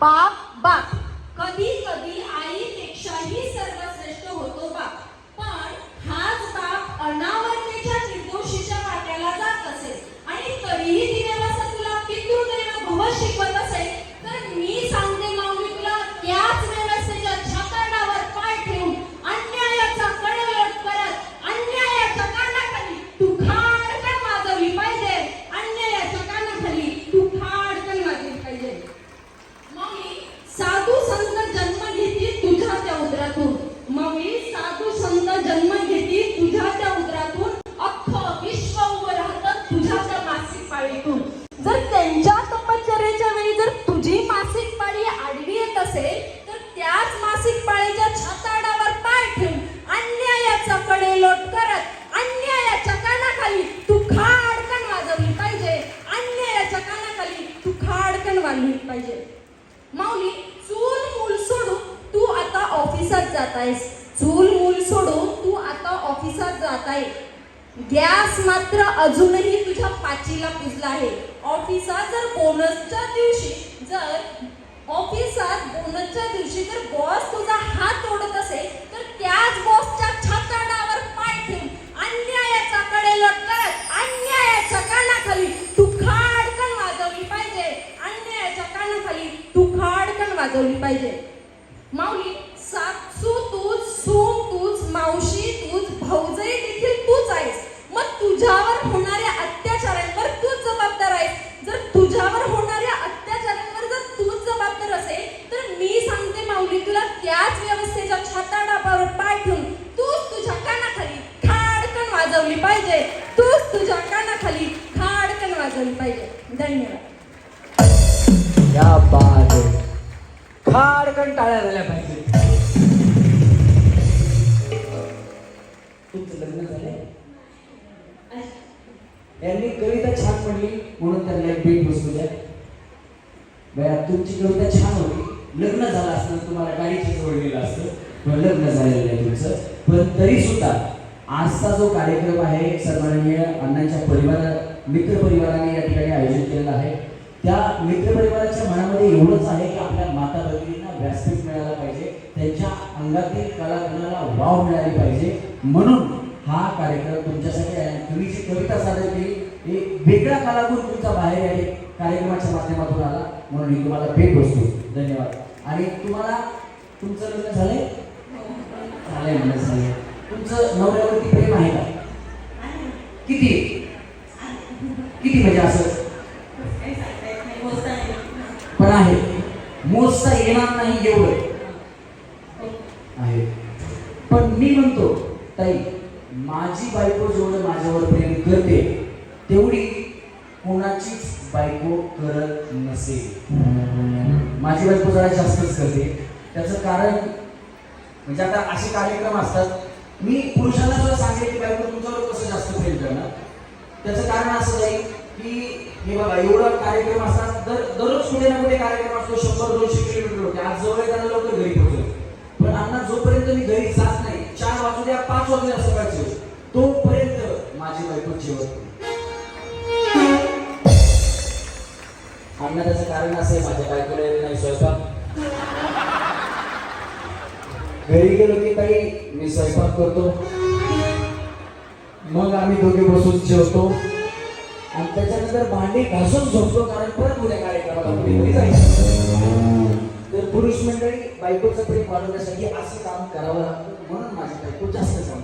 Bob. खाडकन वाजवली पाहिजे. माऊली चूल मूल सोडून तू आता ऑफिसात जात आहेस. चूल मूल सोडून तू आता ऑफिसात जात आहे. गॅस मात्र अजूनही तुझ्या पाचीला पुजला आहे. ऑफिसात जर बोनसच्या दिवशी जर वाजवली पाहिजे. माऊली सासू तूच सून तूच मावशी तूच भाऊजई देखील तूच आहेस. मग तुझ्यावर होणाऱ्या अत्याचारांवर तूच जबाबदार आहेस. जर तुझ्यावर होणाऱ्या अत्याचारांवर जर तूच जबाबदार असेल तर मी सांगते माऊली तुला त्याच व्यवस्थेच्या छाताडापावर पाय ठेवून तूच तुझ्या कानाखाली खाडकन वाजवली पाहिजे. तूच तुझ्या कानाखाली खाडकन वाजवली पाहिजे. धन्यवाद. खाडकन टाळ्या झाल्या पाहिजे. तुमचं लग्न झालंय यांनी कविता छान म्हणली म्हणून त्यांना एक बीट बसू द्या. बया तुमची कविता छान होती. लग्न झालं असतं तुम्हाला गाडीची जवळ असतं. पण लग्न झालेलं नाही तुमचं. पण तरी सुद्धा आजचा जो कार्यक्रम आहे सन्माननीय अण्णांच्या परिवारा मित्र परिवाराने या ठिकाणी आयोजित केलेला आहे. त्या मित्र परिवाराच्या मनामध्ये एवढंच आहे की आपल्या माता भगिनींना व्यासपीठ मिळायला पाहिजे त्यांच्या अंगातील कलागुणाला वाव मिळाली पाहिजे. म्हणून हा कार्यक्रम तुमच्यासाठी आहे. तुम्ही जी कविता सादर केली एक वेगळा कलागुण तुमचा बाहेर आहे. कार्यक्रमाच्या माध्यमातून आला. म्हणून मी तुम्हाला भेट बसतो. धन्यवाद. आणि तुम्हाला तुमचं लग्न झालंय? झालंय म्हणलं झालंय. तुमचं नवऱ्यावरती प्रेम आहे का किती किती म्हणजे असं पण आहे. मोजता येणार नाही एवढं. आहे. पण मी म्हणतो ताई माझी बायको जेवढं माझ्यावर प्रेम करते तेवढी कोणाचीच बायको करत नसेल. माझी बायको जरा जास्तच करते. त्याचं कारण म्हणजे आता असे कार्यक्रम असतात. मी पुरुषांना सुद्धा सांगेल की बायको तुमच्यावर कसं जास्त प्रेम करणार? त्याचं कारण असं जाईल की हे बघा एवढा कार्यक्रम असतात तर कार्यक्रम असतो शंभर दोनशे किलोमीटर होते. आज जवळ येताना लवकर घरी पोहोचलो. पण अण्णा जोपर्यंत मी घरी जात नाही चार वाजू द्या पाच वाजू द्या सकाळचे तोपर्यंत माझी बायको जेवत अण्णा त्याचं कारण असं आहे माझ्या बायकोला येत नाही स्वयंपाक. घरी गेलो की काही मी स्वयंपाक करतो. मग आम्ही दोघे बसून जेवतो. आणि त्याच्यानंतर भांडी घासून झोपतो कारण परत उद्या कार्यक्रमाला जायचं. तर पुरुष मंडळी बायकोचं प्रेम वाढवण्यासाठी असं काम करावं लागतं म्हणून माझी बायको जास्त काम